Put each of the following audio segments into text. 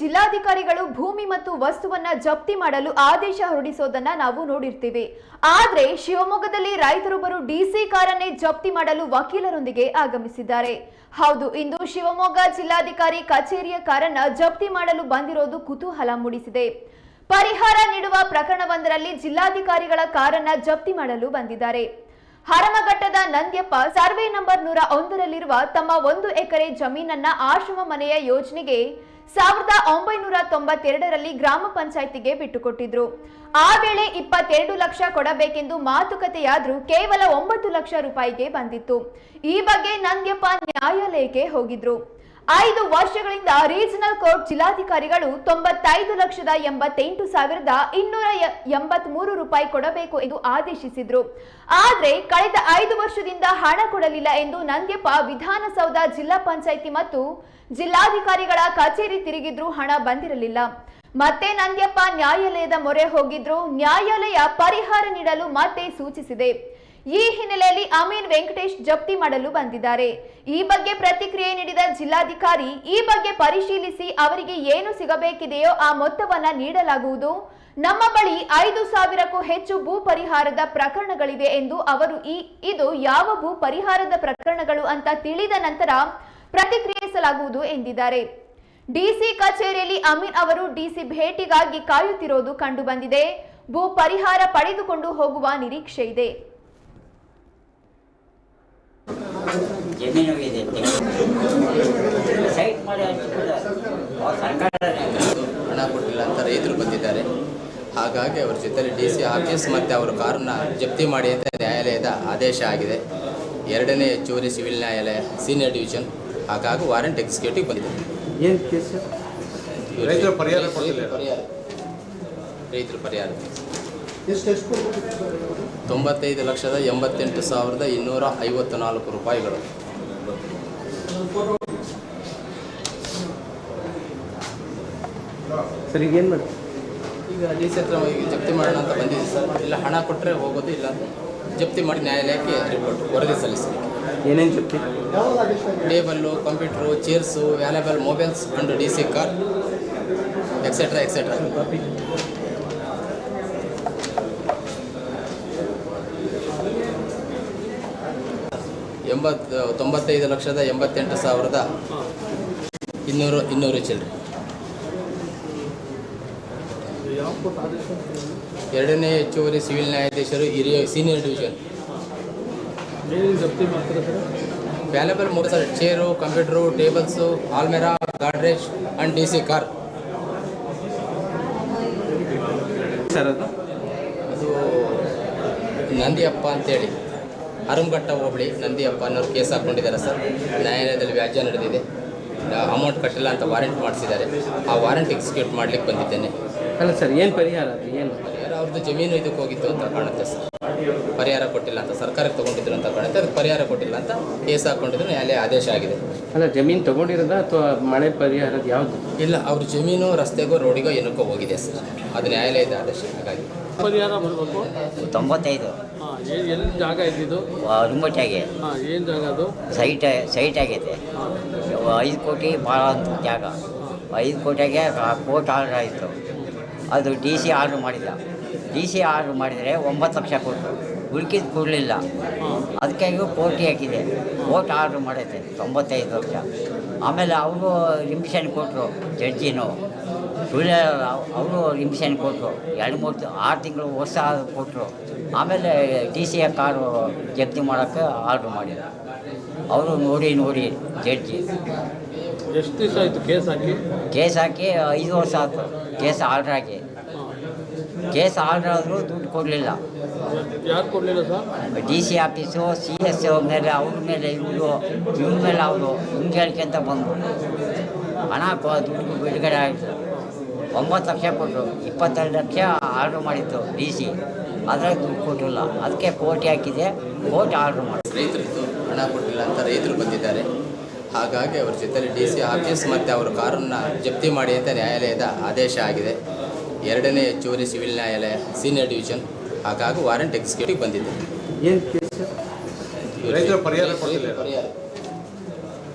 ಜಿಲ್ಲಾಧಿಕಾರಿಗಳು ಭೂಮಿ ಮತ್ತು ವಸ್ತುವನ್ನ ಜಪ್ತಿ ಮಾಡಲು ಆದೇಶ ಹೊರಡಿಸೋದನ್ನ ನಾವು ನೋಡಿರ್ತೀವಿ. ಆದ್ರೆ ಶಿವಮೊಗ್ಗದಲ್ಲಿ ರೈತರೊಬ್ಬರು ಡಿಸಿ ಕಾರನ್ನೇ ಜಪ್ತಿ ಮಾಡಲು ವಕೀಲರೊಂದಿಗೆ ಆಗಮಿಸಿದ್ದಾರೆ. ಹೌದು, ಇಂದು ಶಿವಮೊಗ್ಗ ಜಿಲ್ಲಾಧಿಕಾರಿ ಕಚೇರಿಯ ಕಾರನ್ನ ಜಪ್ತಿ ಮಾಡಲು ಬಂದಿರೋದು ಕುತೂಹಲ ಮೂಡಿಸಿದೆ. ಪರಿಹಾರ ನೀಡುವ ಪ್ರಕರಣವೊಂದರಲ್ಲಿ ಜಿಲ್ಲಾಧಿಕಾರಿಗಳ ಕಾರನ್ನ ಜಪ್ತಿ ಮಾಡಲು ಬಂದಿದ್ದಾರೆ. ಹರಮಘಟ್ಟದ ನಂದ್ಯಪ್ಪ ಸರ್ವೆ ನಂಬರ್ ನೂರ ಒಂದರಲ್ಲಿರುವ ತಮ್ಮ ಒಂದು ಎಕರೆ ಜಮೀನನ್ನ ಆಶ್ರಮ ಮನೆಯ ಯೋಜನೆಗೆ ಸಾವಿರದ ಒಂಬೈನೂರ ತೊಂಬತ್ತೆರಡರಲ್ಲಿ ಗ್ರಾಮ ಪಂಚಾಯಿತಿಗೆ ಬಿಟ್ಟುಕೊಟ್ಟಿದ್ರು. ಆ ವೇಳೆ ಇಪ್ಪತ್ತೆರಡು ಲಕ್ಷ ಕೊಡಬೇಕೆಂದು ಮಾತುಕತೆಯಾದ್ರೂ ಕೇವಲ ಒಂಬತ್ತು ಲಕ್ಷ ರೂಪಾಯಿಗೆ ಬಂದಿತ್ತು. ಈ ಬಗ್ಗೆ ನಂದ್ಯಪ್ಪ ನ್ಯಾಯಾಲಯಕ್ಕೆ ಹೋಗಿದ್ರು. ಐದು ವರ್ಷಗಳಿಂದ ರೀಜನಲ್ ಕೋರ್ಟ್ ಜಿಲ್ಲಾಧಿಕಾರಿಗಳು ತೊಂಬತ್ತೈದು ಲಕ್ಷದ ಎಂಬತ್ತೆಂಟು ಸಾವಿರದ ಇನ್ನೂರ ಎಂಬತ್ ಮೂರು ರೂಪಾಯಿ ಕೊಡಬೇಕು ಎಂದು ಆದೇಶಿಸಿದ್ರು. ಆದರೆ ಕಳೆದ ಐದು ವರ್ಷದಿಂದ ಹಣ ಕೊಡಲಿಲ್ಲ ಎಂದು ನಂದ್ಯಪ್ಪ ವಿಧಾನಸೌಧ ಜಿಲ್ಲಾ ಪಂಚಾಯಿತಿ ಮತ್ತು ಜಿಲ್ಲಾಧಿಕಾರಿಗಳ ಕಚೇರಿ ತಿರುಗಿದ್ರೂ ಹಣ ಬಂದಿರಲಿಲ್ಲ. ಮತ್ತೆ ನಂದ್ಯಪ್ಪ ನ್ಯಾಯಾಲಯದ ಮೊರೆ ಹೋಗಿದ್ರು. ನ್ಯಾಯಾಲಯ ಪರಿಹಾರ ನೀಡಲು ಮತ್ತೆ ಸೂಚಿಸಿದೆ. ಈ ಹಿನ್ನೆಲೆಯಲ್ಲಿ ಅಮೀನ್ ವೆಂಕಟೇಶ್ ಜಪ್ತಿ ಮಾಡಲು ಬಂದಿದ್ದಾರೆ. ಈ ಬಗ್ಗೆ ಪ್ರತಿಕ್ರಿಯೆ ನೀಡಿದ ಜಿಲ್ಲಾಧಿಕಾರಿ, ಈ ಬಗ್ಗೆ ಪರಿಶೀಲಿಸಿ ಅವರಿಗೆ ಏನು ಸಿಗಬೇಕಿದೆಯೋ ಆ ಮೊತ್ತವನ್ನ ನೀಡಲಾಗುವುದು. ನಮ್ಮ ಬಳಿ ಐದು ಸಾವಿರಕ್ಕೂ ಹೆಚ್ಚು ಭೂ ಪರಿಹಾರದ ಪ್ರಕರಣಗಳಿವೆ ಎಂದು ಅವರು ಈ, ಇದು ಯಾವ ಭೂ ಪರಿಹಾರದ ಪ್ರಕರಣಗಳು ಅಂತ ತಿಳಿದ ನಂತರ ಪ್ರತಿಕ್ರಿಯಿಸಲಾಗುವುದು ಎಂದಿದ್ದಾರೆ. ಡಿಸಿ ಕಚೇರಿಯಲ್ಲಿ ಅಮೀನ್ ಅವರು ಡಿಸಿ ಭೇಟಿಗಾಗಿ ಕಾಯುತ್ತಿರೋದು ಕಂಡುಬಂದಿದೆ. ಭೂ ಪರಿಹಾರ ಪಡೆದುಕೊಂಡು ಹೋಗುವ ನಿರೀಕ್ಷೆ ಇದೆ. ಜಮೀನು ಇದೆ ಸೈಟ್ ಮಾಡಿ ಸರ್ಕಾರನೇ. ಹಣ ಕೊಟ್ಟಿಲ್ಲ ಅಂತ ರೈತರು ಬಂದಿದ್ದಾರೆ. ಹಾಗಾಗಿ ಅವ್ರ ಜೊತೆಲಿ ಡಿ ಸಿ ಆಫೀಸ್ ಮತ್ತು ಅವರ ಕಾರನ್ನ ಜಪ್ತಿ ಮಾಡಿ ಅಂತ ನ್ಯಾಯಾಲಯದ ಆದೇಶ ಆಗಿದೆ. ಎರಡನೇ ಹೆಚ್ಚುವರಿ ಸಿವಿಲ್ ನ್ಯಾಯಾಲಯ ಸೀನಿಯರ್ ಡಿವಿಷನ್ ಹಾಗಾಗಿ ವಾರೆಂಟ್ ಎಕ್ಸಿಕ್ಯೂಟಿವ್ ಬಂದಿದೆ. ಏನು ಕೇಸ್ ರೈತರ ಪರಿಹಾರ. ಪರಿಹಾರ. ರೈತರ? ತೊಂಬತ್ತೈದು ಲಕ್ಷದ ಎಂಬತ್ತೆಂಟು ಸಾವಿರದ ಇನ್ನೂರ ಐವತ್ತು ನಾಲ್ಕು ರೂಪಾಯಿಗಳು. ಸರ್ ಈಗ ಏನು ಮಾಡಿ ಈಗ ಡಿ ಸಿ ಹತ್ರ ಹೋಗಿ ಜಪ್ತಿ ಮಾಡೋಣ ಅಂತ ಬಂದಿದ್ದೀವಿ ಸರ್. ಇಲ್ಲ ಹಣ ಕೊಟ್ಟರೆ ಹೋಗೋದು ಇಲ್ಲ ಜಪ್ತಿ ಮಾಡಿ ನ್ಯಾಯಾಲಯಕ್ಕೆ ರಿಪೋರ್ಟ್ ವರದಿ ಸಲ್ಲಿಸಲಿಕ್ಕೆ. ಏನೇನು ಜಪ್ತಿ? Table computer chairs valuable mobiles and D C car etcetera etcetera ಎಂಬತ್ತು ತೊಂಬತ್ತೈದು ಲಕ್ಷದ ಎಂಬತ್ತೆಂಟು ಸಾವಿರದ ಇನ್ನೂರು ಇನ್ನೂರು ಚಿಲ್ಲರೆ ಎರಡನೇ ಹೆಚ್ಚುವರಿ ಸಿವಿಲ್ ನ್ಯಾಯಾಧೀಶರು ಹಿರಿಯ ಸೀನಿಯರ್ ಡಿವಿಷನ್. ವ್ಯಾಲೇಬಲ್ ವ್ಯಾಲ್ಯಬಲ್ ಮೂರು sir chair computer tables almirah Godrej and D C car. Sir ಅದು? ಅದು ನಂದಿಯಪ್ಪ ಅಂತೇಳಿ. ಅರಂಘಟ್ಟ ಹೋಬಳಿ ನಂದಿಯಪ್ಪ ಅನ್ನೋರು ಕೇಸ್ ಹಾಕ್ಕೊಂಡಿದ್ದಾರೆ ಸರ್. ನ್ಯಾಯಾಲಯದಲ್ಲಿ ವ್ಯಾಜ್ಯ ನಡೆದಿದೆ. ಅಮೌಂಟ್ ಕಟ್ಟಿಲ್ಲ ಅಂತ ವಾರೆಂಟ್ ಮಾಡಿಸಿದ್ದಾರೆ. ಆ ವಾರೆಂಟ್ ಎಕ್ಸಿಕ್ಯೂಟ್ ಮಾಡ್ಲಿಕ್ಕೆ ಬಂದಿದ್ದೇನೆ. ಅಲ್ಲ ಸರ್ ಏನು ಪರಿಹಾರ ಅದು? ಏನು? ಪರಿಹಾರ ಅವ್ರದ್ದು ಜಮೀನು ಇದಕ್ಕೆ ಹೋಗಿತ್ತು ಅಂತ ಕಾಣುತ್ತೆ ಸರ್. ಪರಿಹಾರ ಕೊಟ್ಟಿಲ್ಲ ಅಂತ ಸರ್ಕಾರಕ್ಕೆ ತೊಗೊಂಡಿದ್ರು ಅಂತ ಕಾಣುತ್ತೆ. ಅದಕ್ಕೆ ಪರಿಹಾರ ಕೊಟ್ಟಿಲ್ಲ ಅಂತ ಕೇಸ್ ಹಾಕ್ಕೊಂಡಿದ್ರು ನ್ಯಾಯಾಲಯ ಆದೇಶ ಆಗಿದೆ. ಅಲ್ಲ ಜಮೀನು ತೊಗೊಂಡಿರೋದ ಅಥವಾ ಮಳೆ ಪರಿಹಾರದ ಯಾವುದು? ಇಲ್ಲ ಅವ್ರ ಜಮೀನು ರಸ್ತೆಗೋ ರೋಡಿಗೋ ಏನಕ್ಕೋ ಹೋಗಿದೆ ಸರ್. ಅದು ನ್ಯಾಯಾಲಯದ ಆದೇಶ. ಹಾಗಾಗಿ ಪರಿಹಾರ ಬರಬೇಕು ತೊಂಬತ್ತೈದು. ಎಲ್ಲಿ ಜಾಗ ಇದ್ದಿದ್ದು? ರುಂಬಟಿಯಾಗೆ ಹಾಂ ಏನು ಜಾಗ ಅದು? ಸೈಟ್ ಸೈಟ್ ಆಗೈತೆ. ಐದು ಕೋಟಿ ಭಾಳ ಅಂತ ಜಾಗ. ಐದು ಕೋಟಿಗೆ ಕೋಟ್ ಆರ್ಡರ್ ಆಯಿತು. ಅದು ಡಿ ಸಿ ಆರ್ಡ್ರ್ ಮಾಡಿಲ್ಲ ಡಿ ಸಿ ಆರ್ಡ್ರ್ ಮಾಡಿದರೆ ಒಂಬತ್ತು ಲಕ್ಷ ಕೊಟ್ಟರು ಉಳ್ಕಿದ್ದು ಕೊಡಲಿಲ್ಲ. ಅದಕ್ಕಾಗಿ ಕೋಟಿ ಹಾಕಿದೆ. ಕೋರ್ಟ್ ಆರ್ಡ್ರ್ ಮಾಡೈತೆ ತೊಂಬತ್ತೈದು ಲಕ್ಷ. ಆಮೇಲೆ ಅವರು ರಿಮಿಷನ್ ಕೊಟ್ಟರು ಜಡ್ಜಿನು. ಸುಳ್ಳು ಅವರು ರಿಮಿಷನ್ ಕೊಟ್ಟರು ಎರಡು ಮೂರು ಆರು ತಿಂಗಳು ವರ್ಷ ಕೊಟ್ಟರು ಆಮೇಲೆ ಡಿ ಸಿ ಎ ಕಾರು ಜಪ್ತಿ ಮಾಡೋಕ್ಕೆ ಆರ್ಡ್ರ್ ಮಾಡಿದ್ರು ಅವರು ನೋಡಿ ನೋಡಿ ಜಡ್ಜಿ. ಎಷ್ಟು ದಿವಸ ಆಯಿತು ಕೇಸ್ ಹಾಕಿ? ಕೇಸ್ ಹಾಕಿ ಐದು ವರ್ಷ ಆಯ್ತು ಕೇಸ್ ಆರ್ಡ್ರ್ ಹಾಕಿ. ಕೇಸ್ ಆರ್ಡ್ರ್ ಆದರೂ ದುಡ್ಡು ಕೊಡಲಿಲ್ಲ. ಯಾರು ಕೊಡಲಿಲ್ಲ sir? D C office C S ಮೇಲೆ ಅವ್ರ ಮೇಲೆ ಇವರು ಇವ್ರ ಮೇಲೆ ಅವರು ಹಿಂಗೆ ಹೇಳ್ಕೊಂತ ಬಂದರು. ಹಣ ದುಡ್ಡು ಬಿಡುಗಡೆ ಆಯಿತು. ಒಂಬತ್ತು ಲಕ್ಷ ಕೊಟ್ಟರು ಇಪ್ಪತ್ತೆರಡು ಲಕ್ಷ ಆರ್ಡ್ರ್ ಮಾಡಿತ್ತು ಡಿ ಸಿ ಅದರಲ್ಲಿ ದುಡ್ಡು ಕೊಟ್ಟಿಲ್ಲ. ಅದಕ್ಕೆ ಕೋಟಿ ಹಾಕಿದೆ ಕೋಟಿ ಆರ್ಡ್ರ್ ಮಾಡಿ ರೈತರದ್ದು ಹಣ ಕೊಟ್ಟಿಲ್ಲ ಅಂತ ರೈತರು ಬಂದಿದ್ದಾರೆ. ಹಾಗಾಗಿ ಅವ್ರ ಜೊತೆಯಲ್ಲಿ ಡಿ ಸಿ ಆಫೀಸ್ ಮತ್ತು ಅವರ ಕಾರನ್ನು ಜಪ್ತಿ ಮಾಡಿ ಅಂತ ನ್ಯಾಯಾಲಯದ ಆದೇಶ ಆಗಿದೆ. ಎರಡನೇ ಹೆಚ್ಚುವರಿ ಸಿವಿಲ್ ನ್ಯಾಯಾಲಯ ಸೀನಿಯರ್ ಡಿವಿಷನ್ ಹಾಗಾಗಿ ವಾರೆಂಟ್ ಎಕ್ಸಿಕ್ಯೂಟಿವ್ ಬಂದಿದೆ. ಏನು ಕೇಸ್ ಸರ್? ಪರಿಹಾರ ರೈತರು. ಪರಿಹಾರ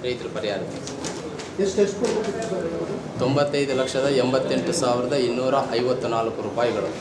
ರೈತರ ಪರಿಹಾರ ಎಷ್ಟು ತೊಂಬತ್ತೈದು ಲಕ್ಷದ ಎಂಬತ್ತೆಂಟು ಸಾವಿರದ ಇನ್ನೂರ ಐವತ್ತು ನಾಲ್ಕು ರೂಪಾಯಿಗಳು.